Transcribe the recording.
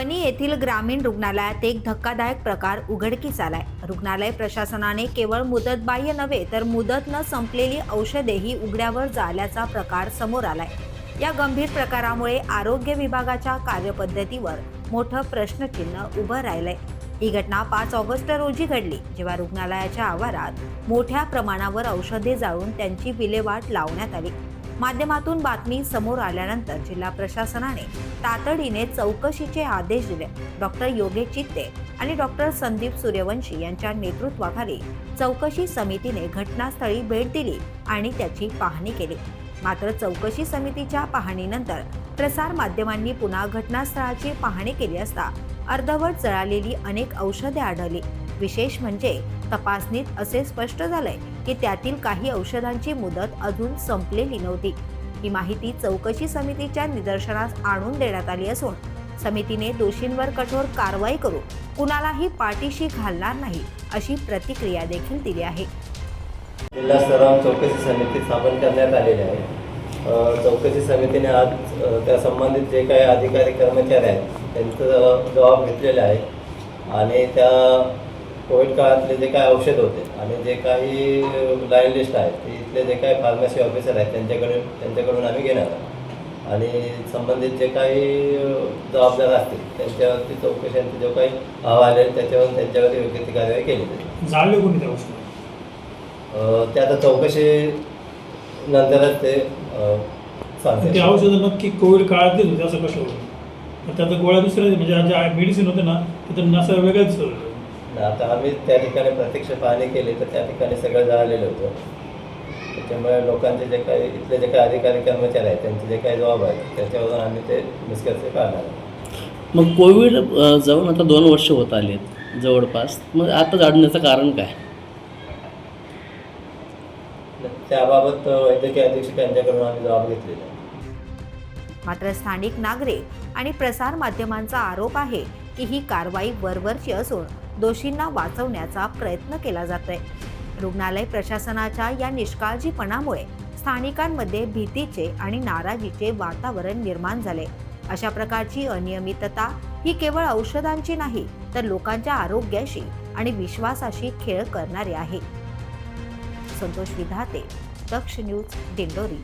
वणी येथील ग्रामीण रुग्णालयात एक धक्कादायक प्रकार उघडकीस आलाय. रुग्णालय प्रशासनाने केवळ मुदतबाह्य नव्हे तर मुदत न संपलेली औषधेही उघड्यावर झाल्याचा प्रकार समोर आलाय. या गंभीर प्रकारामुळे आरोग्य विभागाच्या कार्यपद्धतीवर मोठं प्रश्नचिन्ह उभं राहिलंय. ही घटना पाच ऑगस्ट रोजी घडली जेव्हा रुग्णालयाच्या आवारात मोठ्या प्रमाणावर औषधे जाळून त्यांची विल्हेवाट लावण्यात आली. माध्यमातून बातमी समोर आल्यानंतर जिल्हा प्रशासनाने तातडीने चौकशीचे आदेश दिले. डॉक्टर योगेश चित्ते आणि डॉक्टर संदीप सूर्यवंशी यांच्या नेतृत्वाखाली चौकशी समितीने घटनास्थळी भेट दिली आणि त्याची पाहणी केली. मात्र चौकशी समितीच्या पाहणीनंतर प्रसार माध्यमांनी पुन्हा घटनास्थळाची पाहणी केली असता अर्धवट जळालेली अनेक औषधे आढळली. विशेष म्हणजे तपासणीत असे स्पष्ट झालंय की त्यातील काही औषधांची मुदत अजून संपलेली नव्हती. ही माहिती चौकशी समितीच्या निदर्शनास आणून देण्यात आली असून समितीने दोषींवर कठोर कारवाई करून कुणालाही पाठीशी घालणार नाही अशी प्रतिक्रिया देखील दिली आहे. जिल्हा स्तरावर चौकशी समिती स्थापन करण्यात आलेली आहे. चौकशी समितीने आज त्या संबंधित जे काही अधिकारी कर्मचारी आहेत त्यांचं जबाब घेतलेले आहे. आणि त्या कोविड काळातले जे काही औषध होते आणि जे काही लाईन लिस्ट आहे ते इथले जे काही फार्मसी ऑफिसर आहेत त्यांच्याकडे त्यांच्याकडून आम्ही घेणार आहोत आणि संबंधित जे काही जबाबदार असतील त्यांच्यावरती चौकशांचे जो काही अहवाल आहे त्याच्यावर त्यांच्यावर योग्य ती कार्यवाही केली जाईल कोणी त्या ते आता चौकशी नंतरच ते अ, सांगतील. ते औषधं नक्की कोविड काळात देत होते असं कशावर तर त्याचा गोळ्या दुसऱ्या म्हणजे ज्या मेडिसिन होते ना ते तर असं वेगळंच होतं. आता आम्ही त्या ठिकाणी प्रत्यक्ष पाहणी केली तर त्या ठिकाणी सगळं जाळलेलं होतं. त्याच्यामुळे लोकांचे जे काही इथले जे काही अधिकारी कर्मचारी आहेत त्यांचे जे काही जबाब आहेत त्याच्यावरून आम्ही ते निष्कर्ष काढणार आहोत. मग कोविड जाऊन आता दोन वर्ष होत आलेत जवळपास. मग आता जाडण्याचं कारण काय? त्याबाबत वैद्यकीय अधीक्षक यांच्याकडून आम्ही जबाब घेतलेला मात्र स्थानिक नागरिक आणि प्रसार माध्यमांचा आरोप आहे की ही कारवाई वरवरची असून दोषींना वाचवण्याचा प्रयत्न केला जातोय. रुग्णालय प्रशासनाच्या या निष्काळजीपणामुळे स्थानिकांमध्ये भीतीचे आणि नाराजीचे वातावरण निर्माण झाले. अशा प्रकारची अनियमितता ही केवळ औषधांची नाही तर लोकांच्या आरोग्याशी आणि विश्वासाशी खेळ करणारी आहे. संतोष विधाते दक्ष न्यूज दिंडोरी.